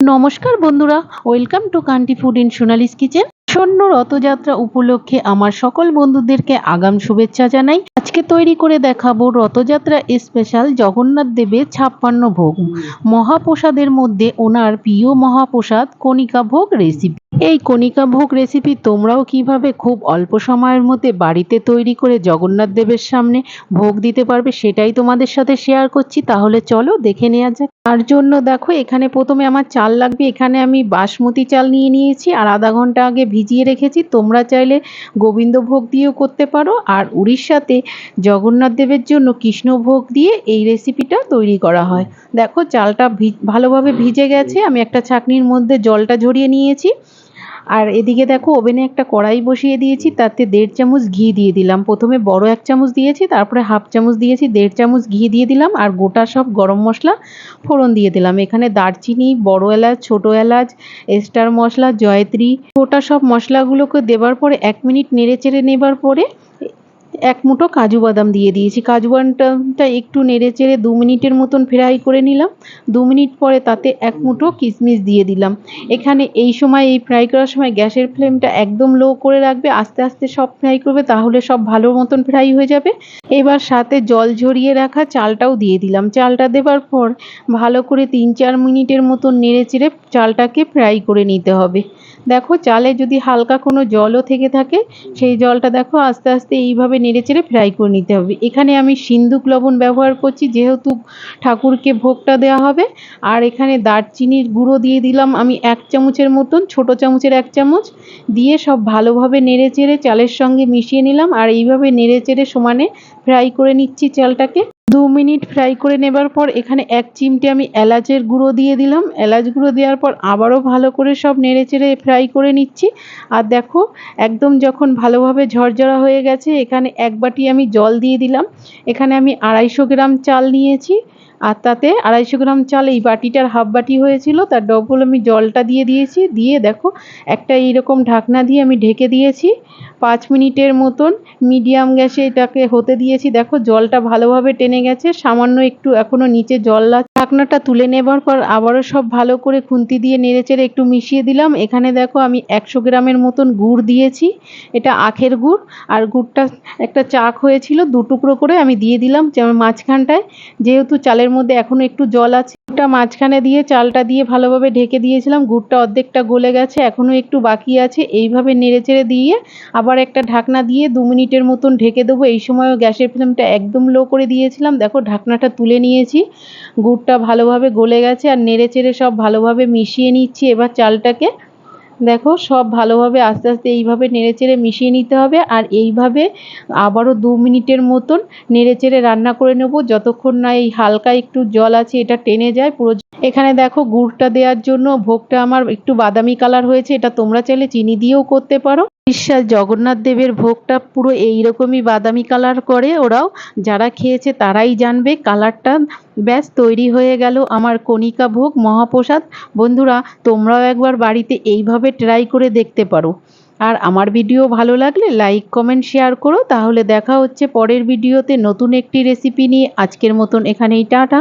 নমস্কার বন্ধুরা, welcome to country food in Sonali's kitchen. সৈন্য রথযাত্রা উপলক্ষে আমার সকল বন্ধুদেরকে আগাম শুভেচ্ছা জানাই। আজকে তৈরি করে দেখাবো রথযাত্রা স্পেশাল জগন্নাথ দেবের ছাপ্পান্ন ভোগ। মহাপ্রসাদের মধ্যে ওনার প্রিয় মহাপ্রসাদ কণিকা ভোগ রেসিপি এই কণিকা ভোগ রেসিপি তোমরাও কীভাবে খুব অল্প সময়ের মধ্যে বাড়িতে তৈরি করে জগন্নাথ দেবের সামনে ভোগ দিতে পারবে সেটাই তোমাদের সাথে শেয়ার করছি। তাহলে চলো দেখে নেওয়া যাক। তার জন্য দেখো, এখানে প্রথমে আমার চাল লাগবে। এখানে আমি বাসমতি চাল নিয়ে নিয়েছি আর আধা ঘণ্টা আগে ভিজিয়ে রেখেছি। তোমরা চাইলে গোবিন্দভোগ দিয়েও করতে পারো। আর উড়িষ্যাতে জগন্নাথ দেবের জন্য কৃষ্ণভোগ দিয়ে এই রেসিপিটা তৈরি করা হয়। দেখো, চালটা ভালোভাবে ভিজে গেছে। আমি একটা ছাকনির মধ্যে জলটা ঝরিয়ে নিয়েছি। আর এদিকে দেখো, ওভেনে একটা কড়াই বসিয়ে দিয়েছি, তাতে দেড় চামচ ঘি দিয়ে দিলাম। প্রথমে বড় এক চামচ দিয়েছি, তারপরে হাফ চামচ দিয়েছি, দেড় চামচ ঘি দিয়ে দিলাম, আর গোটা সব গরম মশলা ফোড়ন দিয়ে দিলাম। এখানে দারচিনি, বড় এলাচ, ছোট এলাচ স্টার মশলা, জয়ত্রী, গোটা সব মশলাগুলোকে দেবার পরে এক মিনিট নেড়ে চেড়ে নেবার পরে এক মুঠো কাজু বাদাম দিয়ে দিয়েছি। কাজু বাদামটা একটু নেড়ে চেড়ে দু মিনিটের মতন ফ্রাই করে নিলাম। দু মিনিট পরে তাতে এক মুঠো কিশমিশ দিয়ে দিলাম। এখানে এই সময়, এই ফ্রাই করার সময় গ্যাসের ফ্লেমটা একদম লো করে রাখবে, আস্তে আস্তে সব ফ্রাই করবে, তাহলে সব ভালো মতন ফ্রাই হয়ে যাবে। এবার সাথে জল ঝরিয়ে রাখা চালটাও দিয়ে দিলাম। চালটা দেবার পর ভালো করে তিন চার মিনিটের মতন নেড়ে চেড়ে চালটাকে ফ্রাই করে নিতে হবে। দেখো, চালে যদি হালকা কোনো জলও থেকে থাকে, সেই জলটা দেখো আস্তে আস্তে এইভাবে নেড়ে চেড়ে ফ্রাই করে নিতে হবে। এখানে আমি সিন্দুক লবণ ব্যবহার করছি, যেহেতু ঠাকুরকে ভোগটা দেওয়া হবে। আর এখানে দারচিনির গুঁড়ো দিয়ে দিলাম আমি এক চামচের মতন, ছোট চামচের এক চামচ। দিয়ে সব ভালোভাবে নেড়ে চেড়ে চালের সঙ্গে মিশিয়ে নিলাম। আর এইভাবে নেড়ে চেড়ে সমানে ফ্রাই করে নিচ্ছি চালটাকে। দু মিনিট ফ্রাই করে নেবার পর এখানে এক চিমটে আমি এলাচের গুঁড়ো দিয়ে দিলাম। এলাচ গুঁড়ো দেওয়ার পর আবারও ভালো করে সব নেড়ে চেড়ে ফ্রাই করে নিচ্ছি। আর দেখো, একদম যখন ভালোভাবে ঝরঝরা হয়ে গেছে, এখানে এক বাটি আমি জল দিয়ে দিলাম। এখানে আমি আড়াইশো গ্রাম চাল নিয়েছি। আর তাতে আড়াইশো গ্রাম চাল, এই বাটিটার হাফ বাটি হয়েছিল, তার ডবল আমি জলটা দিয়ে দিয়েছি, দিয়ে দেখো, একটা এইরকম ঢাকনা দিয়ে আমি ঢেকে দিয়েছি, পাঁচ মিনিটের মতন মিডিয়াম গ্যাসে এটাকে হতে দিয়েছি, দেখো জলটা ভালোভাবে টেনে গেছে, সামান্য একটু এখনও নিচে জল ঢাকনাটা তুলে নেবার পর আবারও সব ভালো করে খুন্তি দিয়ে নেড়েচেড়ে একটু মিশিয়ে দিলাম, এখানে দেখো আমি একশো গ্রামের মতন গুড় দিয়েছি, এটা আখের গুড়, আর গুড়টা একটা চাক হয়েছিল, দু টুকরো করে আমি দিয়ে দিলাম মাঝখানটায়, যেহেতু চালের মধ্যে এখনও একটু জল আছে। গুড়টা মাঝখানে দিয়ে চালটা দিয়ে ভালোভাবে ঢেকে দিয়েছিলাম। গুড়টা অর্ধেকটা গলে গেছে এখনও একটু বাকি আছে। এইভাবে নেড়েচেড়ে দিয়ে আবার একটা ঢাকনা দিয়ে দু মিনিটের মতন ঢেকে দেবো। এই সময়ও গ্যাসের ফ্লেমটা একদম লো করে দিয়েছিলাম। দেখো, ঢাকনাটা তুলে নিয়েছি। গুড়টা ভালোভাবে গলে গেছে আর নেড়েচেড়ে সব ভালোভাবে মিশিয়ে নিচ্ছি। এবার চালটাকে দেখো, সব ভালোভাবে আস্তে আস্তে এইভাবে নেড়েচেড়ে মিশিয়ে নিতে হবে আর এইভাবে আবারও দু মিনিটের মতন নেড়েচেড়ে রান্না করে নেব। যতক্ষণ না এই হালকা একটু জল আছে, এটা টেনে যায় পুরো এখানে দেখো গুড়টা দেওয়ার জন্য ভোগটা আমার একটু বাদামি কালার হয়েছে, এটা তোমরা চাইলে চিনি দিয়েও করতে পারো। বিশ্বাস জগন্নাথ দেবের ভোগটা পুরো এইরকমই বাদামি কালার করে ওরাও। যারা খেয়েছে তারাই জানবে কালারটা। ব্যাস, তৈরি হয়ে গেল আমার কণিকা ভোগ, মহাপ্রসাদ। বন্ধুরা, তোমরাও একবার বাড়িতে এইভাবে ট্রাই করে দেখতে পারো। আর আমার ভিডিও ভালো লাগলে লাইক কমেন্ট শেয়ার করো। তাহলে দেখা হচ্ছে পরের ভিডিওতে নতুন একটি রেসিপি নিয়ে। আজকের মতন এখানেই, টাটা।